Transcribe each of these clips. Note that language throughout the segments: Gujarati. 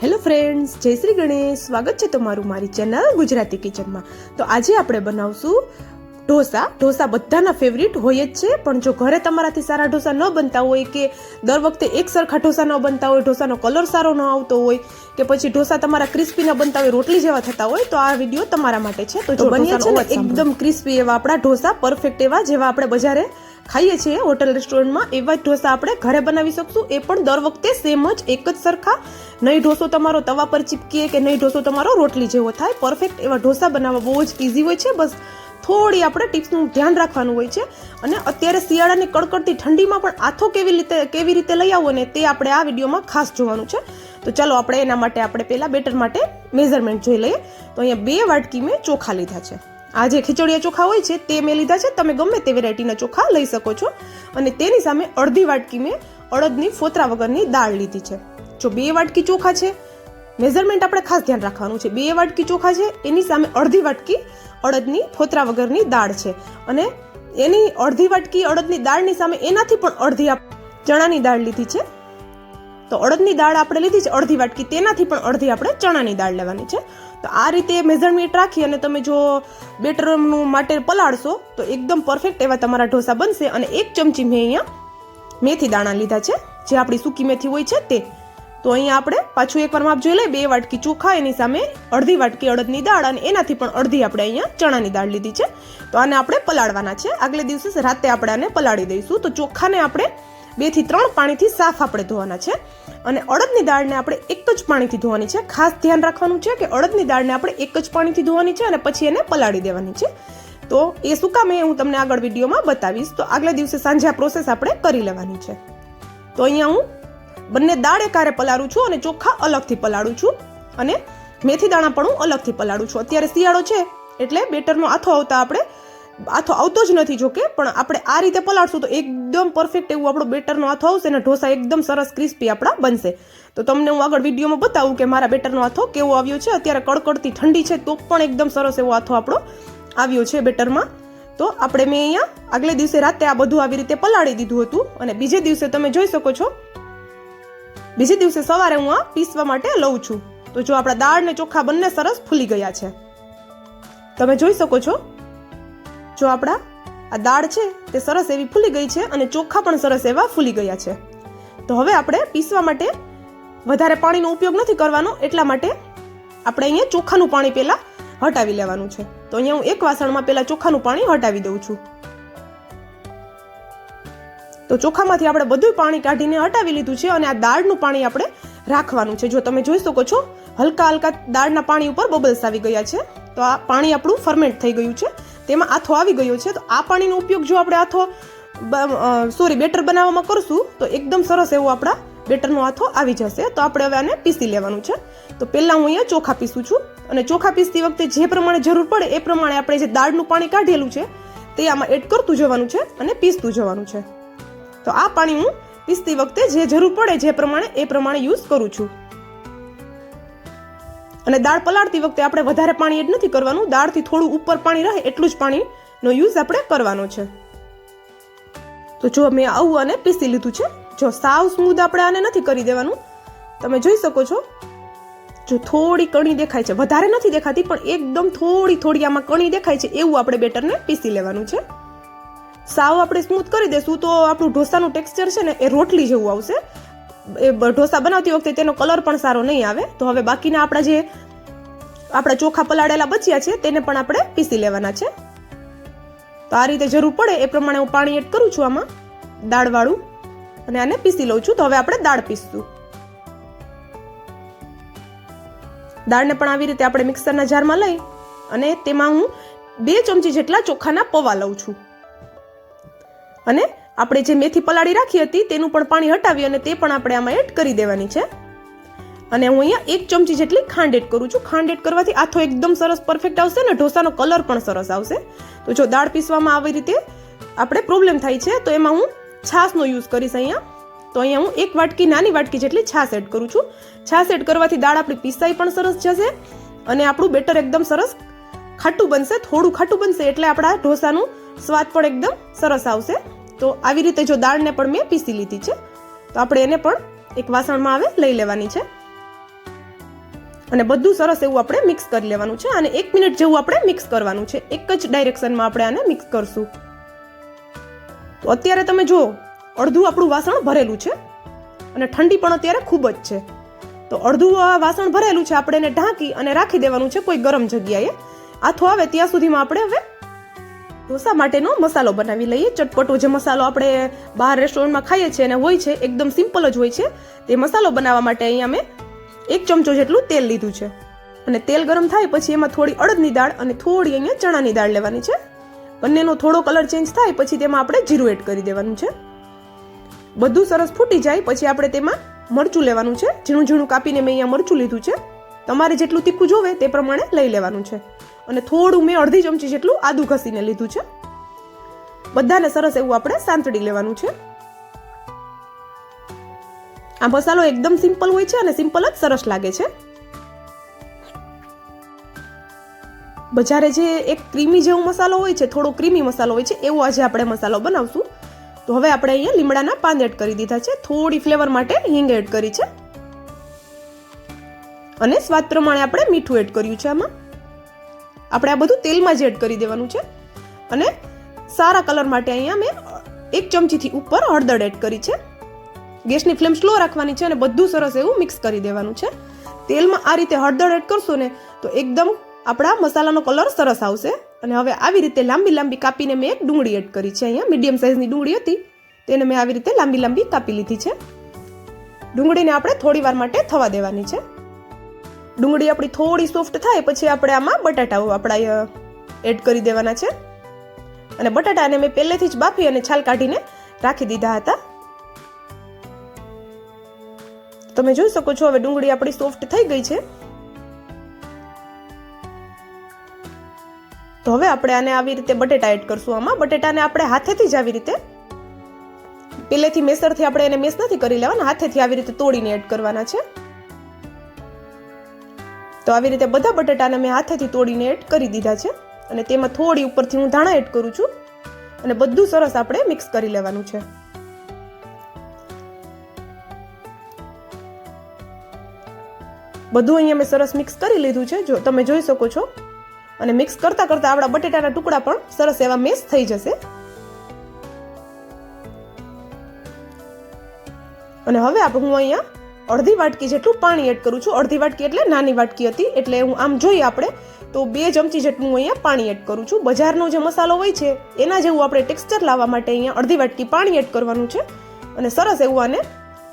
હેલો ફ્રેન્ડ્સ જય શ્રી ગણેશ. સ્વાગત છે તમારું મારી ચેનલ ગુજરાતી કિચનમાં. તો આજે આપણે બનાવશું ઢોસા. ઢોસા બધાના ફેવરિટ હોય જ છે પણ જો ઘરે તમારાથી સારા ઢોસા ન બનતા હોય કે દર વખતે એક સરખા ઢોસા ન બનતા હોય ઢોસાનો કલર સારો ન આવતો હોય કે પછી ઢોસા તમારા ક્રિસ્પી ન બનતા હોય રોટલી જેવા થતા હોય તો આ વીડિયો તમારા માટે છે. તો જો બન્યા છે ને એકદમ ક્રિસ્પી એવા આપણા ઢોસા પરફેક્ટ એવા જેવા આપણે બજારે ખાઈએ છીએ હોટલ રેસ્ટોરન્ટમાં. એવા જ ઢોસા આપણે ઘરે બનાવી શકશું. એ પણ દર વખતે સેમ જ, એક જ સરખા. નહીં ઢોસો તમારો તવા પર ચીપકીએ કે નહીં ઢોસો તમારો રોટલી જેવો થાય. પરફેક્ટ એવા ઢોસા બનાવવા બહુ જ ઇઝી હોય છે. બસ થોડી આપણે ટિપ્સનું ધ્યાન રાખવાનું હોય છે. અને અત્યારે શિયાળાની કડકડતી ઠંડીમાં પણ આથો કેવી રીતે કેવી રીતે લઈ આવવો ને તે આપણે આ વિડીયોમાં ખાસ જોવાનું છે. તો ચાલો આપણે એના માટે આપણે પહેલાં બેટર માટે મેઝરમેન્ટ જોઈ લઈએ. તો અહીંયા બે વાટકી મેં ચોખા લીધા છે. આ જે ખીચડીયા ચોખા હોય છે, તે મેં લીધા છે. તમે ગમે તે વેરાયટીના ચોખા લઈ શકો છો. અને તેની સામે અડધી વાટકી મેં અડદની ફોતરા વગરની દાળ લીધી છે. જો બે વાટકી ચોખા છે મેઝરમેન્ટ આપણે ખાસ ધ્યાન રાખવાનું છે. બે વાટકી ચોખા છે, એની સામે અડધી વાટકી અડદની ફોતરા વગરની દાળ છે. અને એની અડધી વાટકી અડદની દાળની સામે એનાથી પણ અડધી ચણાની દાળ લીધી છે. તો અડદની દાળ આપણે લીધી છે અડધી વાટકી, તેનાથી પણ અડધી આપણે ચણાની દાળ લેવાની છે. તો આ રીતે મેઝરમેન્ટ રાખી અને તમે જો બેટરનું માટે પલાળશો, તો એકદમ પરફેક્ટ એવા તમારા ઢોસા બનશે અને એક ચમચી મેં અહીંયા મેથી દાણા લીધા છે. જે આપણી સૂકી મેથી હોય છે તે. તો અહીંયા આપણે પાછું એકવાર માપ જોઈ લઈએ, બે વાટકી ચોખા, એની સામે અડધી વાટકી અડદની દાળ અને એનાથી પણ અડધી આપણે અહીંયા ચણાની દાળ લીધી છે. તો આને આપણે પલાળવાના છે. આગલે દિવસે રાતે આપણે આને પલાળી દઈશું. તો ચોખાને આપણે બેથી ત્રણ પાણીથી સાફ આપણે ધોવાના છે. અને અડદની દાળને આપણે એક જ પાણીથી ધોવાની છે. ખાસ ધ્યાન રાખવાનું છે કે અડદની દાળને આપણે એક જ પાણીથી ધોવાની છે અને પછી એને પલાળી દેવાની છે. તો એ શું કામ એ હું તમને આગળ વિડીયોમાં બતાવીશ. તો આગલા દિવસે સાંજે આ પ્રોસેસ આપણે કરી લેવાની છે. તો અહીંયા હું બંને દાળ એકારે પલાળું છું અને ચોખા અલગથી પલાળું છું. અને મેથી દાણા પણ હું અલગથી પલાળું છું. અત્યારે શિયાળો છે એટલે બેટરનો આથો આવતા આપણે આથો આવતો જ નથી જોકે, પણ આપણે આ રીતે પલાળશું તો એકદમ પરફેક્ટ એવું આપણો બેટરનો આથો આવશે અને ઢોસા એકદમ સરસ ક્રિસ્પી આપણા બનશે. તો તમને હું આગળ વિડીયોમાં બતાવું કે મારા બેટરનો આથો કેવો આવ્યો છે. અત્યારે કડકડતી ઠંડી છે તો પણ એકદમ સરસ એવો આથો આપણો આવ્યો છે બેટરમાં. તો આપણે મેં અહીંયા આગલે દિવસે રાતે આ બધું આવી રીતે પલાળી દીધું હતું અને બીજે દિવસે તમે જોઈ શકો છો. બીજે દિવસે સવારે હું આ પીસવા માટે લઉં છું. તો જો આપણા દાળ ને ચોખા બંને સરસ ફૂલી ગયા છે. તમે જોઈ શકો છો જો આપણા આ દાળ છે, તે સરસ એવી ફૂલી ગઈ છે અને ચોખા પણ સરસ એવા ફૂલી ગયા છે. તો હવે આપણે પીસવા માટે વધારે પાણીનો ઉપયોગ નથી કરવાનો, એટલા માટે આપણે અહીંયા ચોખાનું પાણી પહેલાં હટાવી લેવાનું છે. તો અહીંયા હું એક વાસણમાં પહેલાં ચોખાનું પાણી હટાવી દઉં છું. તો ચોખામાંથી આપણે બધું પાણી કાઢીને હટાવી લીધું છે અને આ દાળનું પાણી આપણે રાખવાનું છે. જો તમે જોઈ શકો છો હલકા હલકા દાળના પાણી ઉપર બબલ્સ આવી ગયા છે. તો આ પાણી આપણું ફર્મેન્ટ થઈ ગયું છે. તેમાં આથો આવી ગયો છે, તો આ પાણીનો ઉપયોગ જો આપણે આથો સોરી બેટર બનાવવામાં કરશું, તો એકદમ સરસ એવો આપણા બેટરનો આથો આવી જશે. તો આપણે હવે આને પીસી લેવાનું છે. તો પહેલાં હું અહીંયા ચોખા પીસું છું અને ચોખા પીસતી વખતે જે પ્રમાણે જરૂર પડે એ પ્રમાણે આપણે જે દાળનું પાણી કાઢેલું છે, તે આમાં એડ કરતું જવાનું છે અને પીસતું જવાનું છે. તો આ પાણી હું પીસતી વખતે જે જરૂર પડે જે પ્રમાણે એ પ્રમાણે યુઝ કરું છું. અને દાળ પલાળતી વખતે આપણે વધારે પાણી એડ નથી કરવાનું. દાળથી થોડું ઉપર પાણી રહે એટલું જ પાણીનો યુઝ આપણે કરવાનો છે. તો જો મેં આવું અને પીસી લીધું છે, જો સાવ સ્મૂધ આપણે આને નથી કરી દેવાનું, તમે જોઈ શકો છો, જો થોડી કણી દેખાય છે, વધારે નથી દેખાતી, પણ એકદમ થોડી થોડી આમાં કણી દેખાય છે, એવું આપણે બેટરને પીસી લેવાનું છે. સાવ આપણે સ્મૂથ કરી દેશું તો આપણું ઢોસાનું ટેક્સચર છે ને એ રોટલી જેવું આવશે. એ ઢોસા બનાવતી વખતે તેનો કલર પણ સારો નહીં આવે. તો હવે બાકીના આપણા જે, આપણા ચોખા પલાળેલા બચ્યા છે, તેને પણ આપણે પીસી લેવાના છે. તો આ રીતે જરૂર પડે એ પ્રમાણે હું પાણી એડ કરું છું આમાં, દાળવાળું, અને આને પીસી લઉં છું. તો હવે આપણે દાળ પીસશું. દાળને પણ આવી રીતે આપણે મિક્સરના જારમાં લઈ, અને તેમાં હું બે ચમચી જેટલા ચોખાના પૌવા લઉં છું. અને આપણે જે મેથી પલાળી રાખી હતી તેનું પણ પાણી હટાવી અને તે પણ આપણે આમાં એડ કરી દેવાની છે. અને હું અહીંયા એક ચમચી જેટલી ખાંડ એડ કરું છું. ખાંડ એડ કરવાથી આથો એકદમ સરસ પરફેક્ટ આવશે અને ઢોસાનો કલર પણ સરસ આવશે. તો જો દાળ પીસવામાં આવી રીતે આપણે પ્રોબ્લેમ થાય છે, તો એમાં હું છાશનો યુઝ કરીશ અહીંયા. તો અહીંયા હું એક વાટકી, નાની વાટકી જેટલી છાશ એડ કરું છું. છાશ એડ કરવાથી દાળ આપણી પીસાઈ પણ સરસ જશે અને આપણું બેટર એકદમ સરસ ખાટું બનશે, થોડું ખાટું બનશે એટલે આપણા ઢોસાનું સ્વાદ પણ એકદમ સરસ આવશે. તો આવી રીતે જો દાળને પણ મેં પીસી લીધી છે, તો આપણે એને પણ એક વાસણમાં આવે લઈ લેવાની છે. અને બધું સરસ એવું આપણે મિક્સ કરી લેવાનું છે અને એક મિનિટ જેવું આપણે મિક્સ કરવાનું છે. એક જ ડાયરેક્શનમાં આપણે આને મિક્સ કરશું. તો અત્યારે તમે જુઓ, અડધું આપણું વાસણ ભરેલું છે અને ઠંડી પણ અત્યારે ખૂબ જ છે. તો અડધું વાસણ ભરેલું છે, આપણે એને ઢાંકી અને રાખી દેવાનું છે કોઈ ગરમ જગ્યાએ. આથો આવે ત્યાં સુધીમાં આપણે હવે ઢોસા માટેનો મસાલો બનાવી લઈએ. ચટપટો જે મસાલો આપણે બહાર રેસ્ટોરન્ટમાં ખાઈએ છીએ અને હોય છે, એકદમ સિમ્પલ જ હોય છે. તે મસાલો બનાવવા માટે અહીંયા મેં એક ચમચો જેટલું તેલ લીધું છે. અને તેલ ગરમ થાય પછી એમાં થોડી અડદની દાળ અને થોડી અહીંયા ચણાની દાળ લેવાની છે. બંનેનો થોડો કલર ચેન્જ થાય પછી તેમાં આપણે જીરું એડ કરી દેવાનું છે. બધું સરસ ફૂટી જાય પછી આપણે તેમાં મરચું લેવાનું છે. ઝીણું ઝીણું કાપીને મેં અહીંયા મરચું લીધું છે. તમારે જેટલું તીખું જોવે તે પ્રમાણે લઈ લેવાનું છે. અને થોડું મેં અડધી ચમચી જેટલું આદું ઘસીને લીધું છે. બધાને સરસ એવું આપણે સાંતળી લેવાનું છે. આ મસાલો એકદમ સિમ્પલ હોય છે અને સિમ્પલ જ સરસ લાગે છે. બજારે જે એક ક્રીમી જેવો મસાલો હોય છે, થોડો ક્રીમી મસાલો હોય છે, એવો આજે આપણે મસાલો બનાવશું. તો હવે આપણે અહીંયા લીમડાના પાન એડ કરી દીધા છે. થોડી ફ્લેવર માટે હિંગ એડ કરી છે. અને સ્વાદ પ્રમાણે આપણે મીઠું એડ કર્યું છે આમાં. આપણે આ બધું તેલમાં જ એડ કરી દેવાનું છે. અને સારા કલર માટે અહીંયા મેં એક ચમચીથી ઉપર હળદર એડ કરી છે. ગેસની ફ્લેમ સ્લો રાખવાની છે અને બધું સરસ એવું મિક્સ કરી દેવાનું છે. તેલમાં આ રીતે હળદર એડ કરશો ને, તો એકદમ આપણા મસાલાનો કલર સરસ આવશે. અને હવે આવી રીતે લાંબી લાંબી કાપીને મેં એક ડુંગળી એડ કરી છે અહીંયા. મીડિયમ સાઇઝની ડુંગળી હતી. તેને મેં આવી રીતે લાંબી લાંબી કાપી લીધી છે. ડુંગળીને આપણે થોડી વાર માટે થવા દેવાની છે. ડુંગળી આપણી થોડી સોફ્ટ થાય, પછી આપણે આમાં બટાટાઓ આપણા એડ કરી દેવાના છે. અને બટાટાને મેં પહેલેથી જ બાફી અને છાલ કાઢીને રાખી દીધા હતા. તમે જોઈ શકો છો, હવે ડુંગળી આપણી સોફ્ટ થઈ ગઈ છે. તો હવે આપણે આને આવી રીતે બટેટા એડ કરશું આમાં. બટેટાને આપણે હાથેથી જ આવી રીતે, પહેલેથી મેસરથી આપણે એને મેસ નથી કરી લેવાના, હાથેથી આવી રીતે તોડીને એડ કરવાના છે. તો આવી રીતે બધા બટેટાને મેં હાથેથી તોડીને એડ કરી દીધા છે અને તેમાં થોડી ઉપરથી હું ધાણા એડ કરું છું અને બધું સરસ આપણે મિક્સ કરી લેવાનું છે. બધું અહીંયા મેં સરસ મિક્સ કરી લીધું છે. જો તમે જોઈ શકો છો. અને મિક્સ કરતા કરતા આપણા બટેટાના ટુકડા પણ સરસ એવા મેશ થઈ જશે. અને હવે આપણે હું અહીંયા અડધી વાટકી જેટલું પાણી એડ કરું છું. અડધી વાટકી એટલે નાની વાટકી હતી, એટલે હું આમ જોઈએ આપણે, તો બે ચમચી જેટલું અહીંયા પાણી એડ કરું છું. બજારનો જે મસાલો હોય છે, એના જેવું આપણે ટેક્સચર લાવવા માટે અહીંયા અડધી વાટકી પાણી એડ કરવાનું છે. અને સરસ એવું આને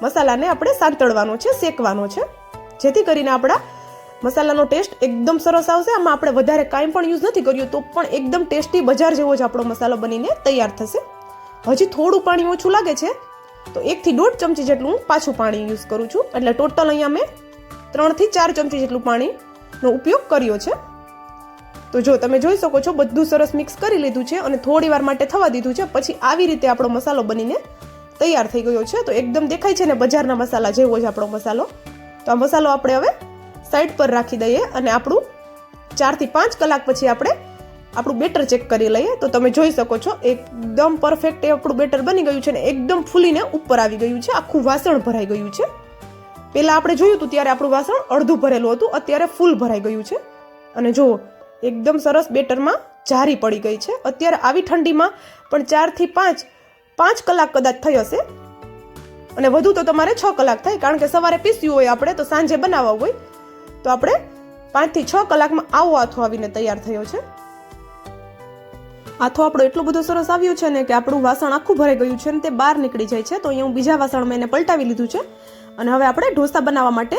મસાલાને આપણે સાંતળવાનો છે, શેકવાનો છે. જેથી કરીને આપણા મસાલાનો ટેસ્ટ એકદમ સરસ આવશે. આમાં આપણે વધારે કાંઈ પણ યુઝ નથી કર્યું, તો પણ એકદમ ટેસ્ટી બજાર જેવો જ આપણો મસાલો બનીને તૈયાર થશે. હજી થોડું પાણી ઓછું લાગે છે તો એકથી દોઢ ચમચી જેટલું પાછું પાણી યુઝ કરું છું. એટલે ટોટલ અહીંયા મેં ત્રણથી ચાર ચમચી જેટલું પાણીનો ઉપયોગ કર્યો છે. તો જો તમે જોઈ શકો છો, બધું સરસ મિક્સ કરી લીધું છે અને થોડી વાર માટે થવા દીધું છે. પછી આવી રીતે આપણો મસાલો બનીને તૈયાર થઈ ગયો છે. તો એકદમ દેખાય છે ને બજારના મસાલા જેવો જ આપણો મસાલો. તો આ મસાલો આપણે હવે સાઈડ પર રાખી દઈએ અને આપણું ચારથી પાંચ કલાક પછી આપણે આપણું બેટર ચેક કરી લઈએ. તો તમે જોઈ શકો છો, એકદમ પરફેક્ટ એ આપણું બેટર બની ગયું છે ને એકદમ ફૂલીને ઉપર આવી ગયું છે. આખું વાસણ ભરાઈ ગયું છે. પહેલાં આપણે જોયું હતું ત્યારે આપણું વાસણ અડધું ભરેલું હતું, અત્યારે ફૂલ ભરાઈ ગયું છે. અને જુઓ એકદમ સરસ બેટરમાં જારી પડી ગઈ છે. અત્યારે આવી ઠંડીમાં પણ ચારથી પાંચ પાંચ કલાક કદાચ થઈ હશે. અને વધુ તો તમારે છ કલાક થાય, કારણ કે સવારે પીસ્યું હોય આપણે, તો સાંજે બનાવવા હોય. તો આપણે પાંચથી છ કલાકમાં આવો આથો આવીને તૈયાર થયો છે. આથો આપણો એટલો બધો સરસ આવ્યો છે ને કે આપણું વાસણ આખું ભરાઈ ગયું છે ને તે બહાર નીકળી જાય છે, તો અહીંયા હું બીજા વાસણમાં એને પલટાવી લીધું છે. અને હવે આપણે ઢોસા બનાવવા માટે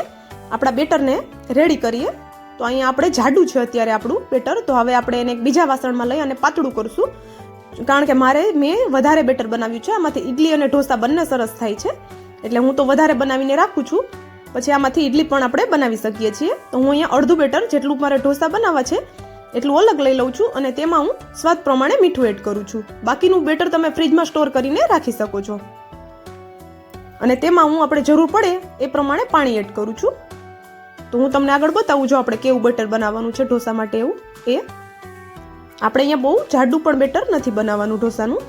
આપણા બેટરને રેડી કરીએ. તો અહીંયા આપણે જાડું છે અત્યારે આપણું બેટર. તો હવે આપણે એને બીજા વાસણમાં લઈ અને પાતળું કરશું. કારણ કે મારે મેં વધારે બેટર બનાવ્યું છે, આમાંથી ઇડલી અને ઢોસા બંને સરસ થાય છે. એટલે હું તો વધારે બનાવીને રાખું છું. પછી આમાંથી ઇડલી પણ આપણે બનાવી શકીએ છીએ. તો હું અહીંયા અડધું બેટર જેટલું મારે ઢોસા બનાવવા છે એટલું અલગ લઈ લઉં છું અને તેમાં હું સ્વાદ પ્રમાણે મીઠું એડ કરું છું. બાકીનું બેટર તમે ફ્રીજમાં સ્ટોર કરીને રાખી શકો છો. અને તેમાં હું આપણે જરૂર પડે એ પ્રમાણે પાણી એડ કરું છું. તો હું તમને આગળ બતાવું જો આપણે કેવું બેટર બનાવવાનું છે ઢોસા માટે એવું. એ આપણે અહીંયા બહુ જાડું પણ બેટર નથી બનાવવાનું ઢોસાનું.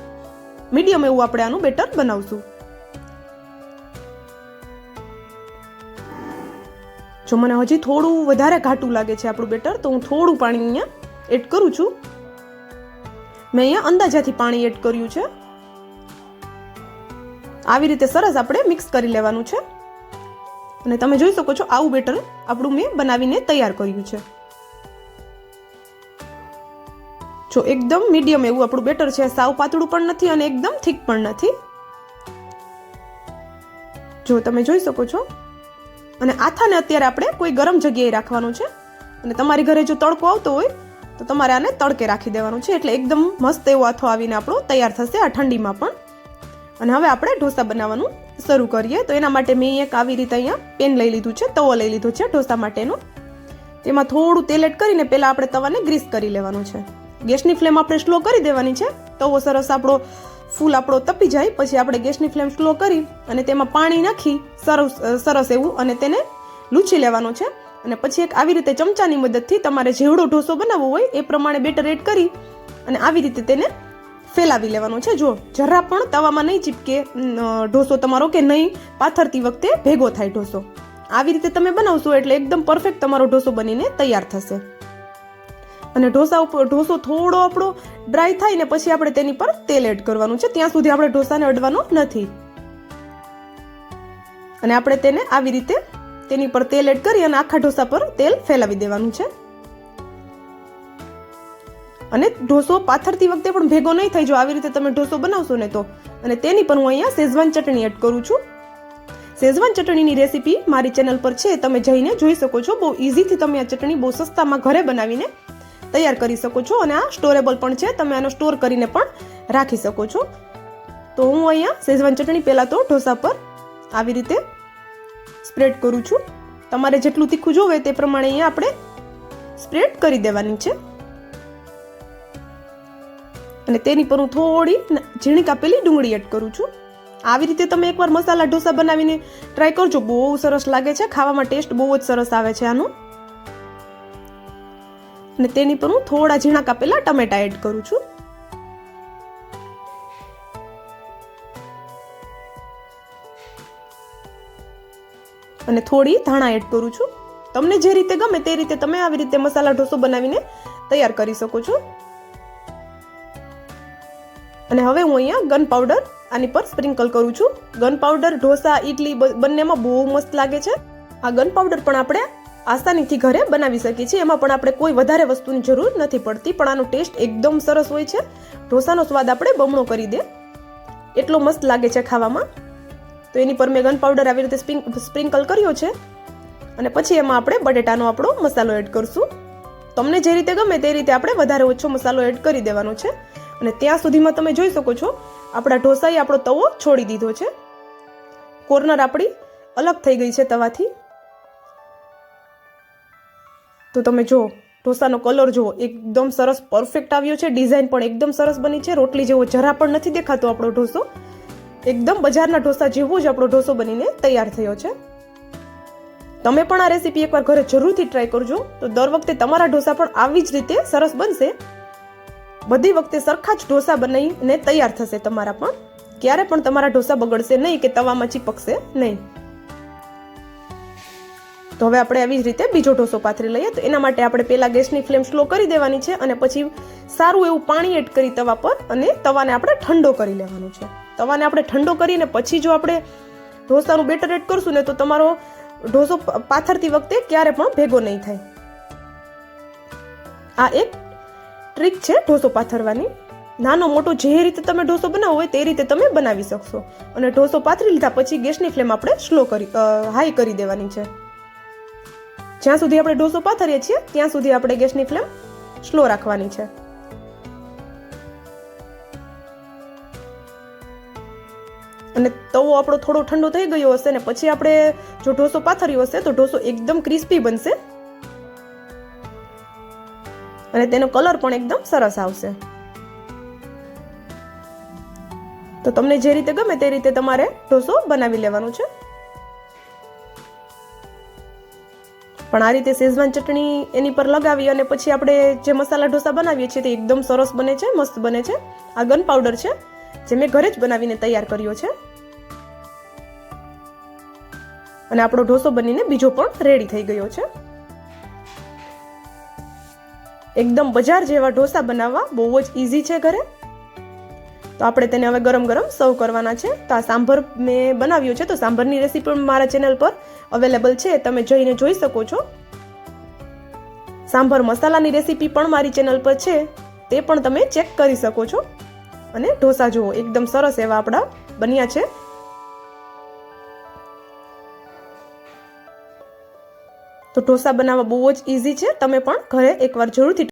મીડિયમ એવું આપણે આનું બેટર બનાવશું. જો મને હજી થોડું વધારે ઘાટું લાગે છે આપણું બેટર, તો હું થોડું પાણી અહીંયા એડ કરું છું. મેં અહીંયા અંદાજાથી પાણી એડ કર્યું છે. આવી રીતે સરસ આપણે મિક્સ કરી લેવાનું છે. અને તમે જોઈ શકો છો આવું બેટર આપણું મેં બનાવીને તૈયાર કર્યું છે. જો એકદમ મીડિયમ એવું આપણું બેટર છે, સાવ પાતળું પણ નથી અને એકદમ થીક પણ નથી. જો તમે જોઈ શકો છો અને આથાને અત્યારે આપણે કોઈ ગરમ જગ્યાએ રાખવાનું છે. અને તમારી ઘરે જો તડકો આવતો હોય, તો તમારે આને તડકે રાખી દેવાનું છે. એટલે એકદમ મસ્ત એવો આથો આવીને આપણો તૈયાર થશે આ ઠંડીમાં પણ. અને હવે આપણે ઢોસા બનાવવાનું શરૂ કરીએ. તો એના માટે મેં એક આવી રીતે અહીંયા પેન લઈ લીધું છે, તવો લઈ લીધો છે ઢોસા માટેનો. તેમાં થોડું તેલ એડ કરીને પહેલાં આપણે તવાને ગ્રીસ કરી લેવાનું છે. ગેસની ફ્લેમ આપણે સ્લો કરી દેવાની છે. તવો સરસ આપણો ફૂલ આપણો તપી જાય, પછી આપણે ગેસની ફ્લેમ સ્લો કરી અને તેમાં પાણી નાખી, સરસ સરસ એવું, અને તેને લૂછી લેવાનું છે. અને પછી એક આવી રીતે ચમચાની મદદથી તમારે જેવડો ઢોસો બનાવવો હોય, એ પ્રમાણે બેટર એડ કરી અને આવી રીતે તેને ફેલાવી લેવાનું છે. જો જરા પણ તવામાં નહીં ચીપકે ઢોસો તમારો કે નહીં, પાથરતી વખતે ભેગો થાય ઢોસો. આવી રીતે તમે બનાવશો એટલે એકદમ પરફેક્ટ તમારો ઢોસો બનીને તૈયાર થશે. અને ઢોસા ઉપર ઢોસો થોડો આપણો ડ્રાય થાય ને પછી આપણે તેની પર તેલ એડ કરવાનું છે. ત્યાં સુધી આપણે ઢોસાને અડવાનું નથી. અને આપણે તેને આવી રીતે તેની પર તેલ એડ કરી અને આખા ઢોસા પર તેલ ફેલાવી દેવાનું છે. અને ઢોસો પાથરતી વખતે પણ ભેગો નહીં થાય. જો આવી રીતે તમે ઢોસો બનાવશો ને તો. અને તેની પર હું અહીંયા શેઝવાન ચટણી એડ કરું છું. શેઝવાન ચટણીની રેસીપી મારી ચેનલ પર છે. તમે જઈને જોઈ શકો છો. બહુ ઇઝીથી તમે આ ચટણી બહુ સસ્તામાં ઘરે બનાવીને તૈયાર કરી શકો છો અને આ સ્ટોરેબલ પણ છે. તમે આનો સ્ટોર કરીને પણ રાખી શકો છો. તો હું અહીંયા શેઝવાન ચટણી પહેલાં તો ઢોસા પર આવી રીતે સ્પ્રેડ કરું છું. તમારે જેટલું તીખું જોવે તે પ્રમાણે અહીંયા આપણે સ્પ્રેડ કરી દેવાની છે. અને તેની પર હું થોડી ઝીણી કાપેલી ડુંગળી એડ કરું છું. આવી રીતે તમે એકવાર મસાલા ઢોસા બનાવીને ટ્રાય કરજો. બહુ સરસ લાગે છે. ખાવામાં ટેસ્ટ બહુ જ સરસ આવે છે આનો. અને તેની પર હું થોડા ઝીણા કાપેલા ટમેટા એડ કરું છું. અને થોડી ધાણા એડ કરું છું. તમને જે રીતે ગમે તે રીતે તમે આવી રીતે મસાલા ઢોસો બનાવીને તૈયાર કરી શકો છો. અને હવે હું અહીંયા ગન પાવડર આની પર સ્પ્રિંકલ કરું છું. ગન પાવડર ઢોસા ઇડલી બંનેમાં બહુ મસ્ત લાગે છે. આ ગન પાવડર પણ આપણે આસાનીથી ઘરે બનાવી શકીએ છીએ. એમાં પણ આપણે કોઈ વધારે વસ્તુની જરૂર નથી પડતી, પણ આનો ટેસ્ટ એકદમ સરસ હોય છે. ઢોસાનો સ્વાદ આપણે બમણો કરી દે. એટલો મસ્ત લાગે છે ખાવામાં. તો એની પર મેં ગન પાવડર આવી રીતે સ્પ્રિંકલ કર્યો છે. અને પછી એમાં આપણે બટેટાનો આપણો મસાલો એડ કરશું. તમને જે રીતે ગમે તે રીતે આપણે વધારે ઓછો મસાલો એડ કરી દેવાનો છે. અને ત્યાં સુધીમાં તમે જોઈ શકો છો, આપણા ઢોસાએ આપણો તવો છોડી દીધો છે. કોર્નર આપણી અલગ થઈ ગઈ છે તવાથી. તો તમે જુઓ ઢોસાનો કલર જુઓ, એકદમ સરસ પરફેક્ટ આવ્યો છે ડિઝાઇન પણ એકદમ સરસ બની છે, રોટલી જેવો જરા પણ નથી દેખાતો આપણો ઢોસો. એકદમ બજારના ઢોસા જેવો જ આપણો ઢોસો બનીને તૈયાર થયો છે. તમે પણ આ રેસીપી એકવાર ઘરે જરૂરથી ટ્રાય કરજો, તો દર વખતે તમારા ઢોસા પણ આવી જ રીતે સરસ બનશે. બધી વખતે સરખા જ ઢોસા બનાવીને તૈયાર થશે તમારા પણ. ક્યારે પણ તમારા ઢોસા બગડશે નહીં કે તવામાં ચીપકશે નહીં. તો હવે આપણે આવી જ રીતે બીજો ઢોસો પાથરી લઈએ. તો એના માટે આપણે પહેલાં ગેસની ફ્લેમ સ્લો કરી દેવાની છે અને પછી સારું એવું પાણી એડ કરી તવા પર અને તવાને આપણે ઠંડો કરી લેવાનો છે. તવાને આપણે ઠંડો કરીને પછી જો આપણે ઢોસાનું બેટર એડ કરશું ને તો તમારો ઢોસો પાથરતી વખતે ક્યારે પણ ભેગો નહીં થાય. આ એક ટ્રીક છે ઢોસો પાથરવાની. નાનો મોટો જે રીતે તમે ઢોસો બનાવો હોય તે રીતે તમે બનાવી શકશો. અને ઢોસો પાથરી લીધા પછી ગેસની ફ્લેમ આપણે સ્લો કરી હાઈ કરી દેવાની છે. જ્યાં સુધી આપણે ઢોસો પાથરીએ છીએ, ત્યાં સુધી આપણે ગેસની ફ્લેમ સ્લો રાખવાની છે. અને તવો આપણો થોડો ઠંડો થઈ ગયો હશે ને પછી આપણે જો ઢોસો પાથર્યો હશે, તો ઢોસો એકદમ ક્રિસ્પી બનશે. અને તેનો કલર પણ એકદમ સરસ આવશે. તો તમને જે રીતે ગમે તે રીતે તમારે ઢોસો બનાવી લેવાનું છે. પણ આ રીતે શેઝવાન ચટણી એની પર લગાવી અને પછી આપણે જે મસાલા ઢોસા બનાવીએ છીએ તે એકદમ સરસ બને છે, મસ્ત બને છે. આ ગન પાવડર છે, જે મેં ઘરે જ બનાવીને તૈયાર કર્યો છે. અને આપણો ઢોસો બનીને બીજો પણ રેડી થઈ ગયો છે. એકદમ બજાર જેવા ઢોસા બનાવવા બહુ જ ઇઝી છે ઘરે. તો આપણે તેને હવે ગરમ ગરમ સર્વ કરવાના છે. તો આ સાંભર મેં બનાવ્યું છે. તો સાંભરની રેસીપી પણ મારા ચેનલ પર અવેલેબલ છે. તમે જઈને જોઈ શકો છો. સાંભર મસાલાની રેસીપી પણ મારી ચેનલ પર છે. તે પણ તમે ચેક કરી શકો છો. અને ઢોસા જુઓ, એકદમ સરસ એવા આપણા બન્યા છે. તો ઢોસા બનાવવા બહુ જ ઇઝી છે. તમે પણ ઘરે એકવાર જરૂરથી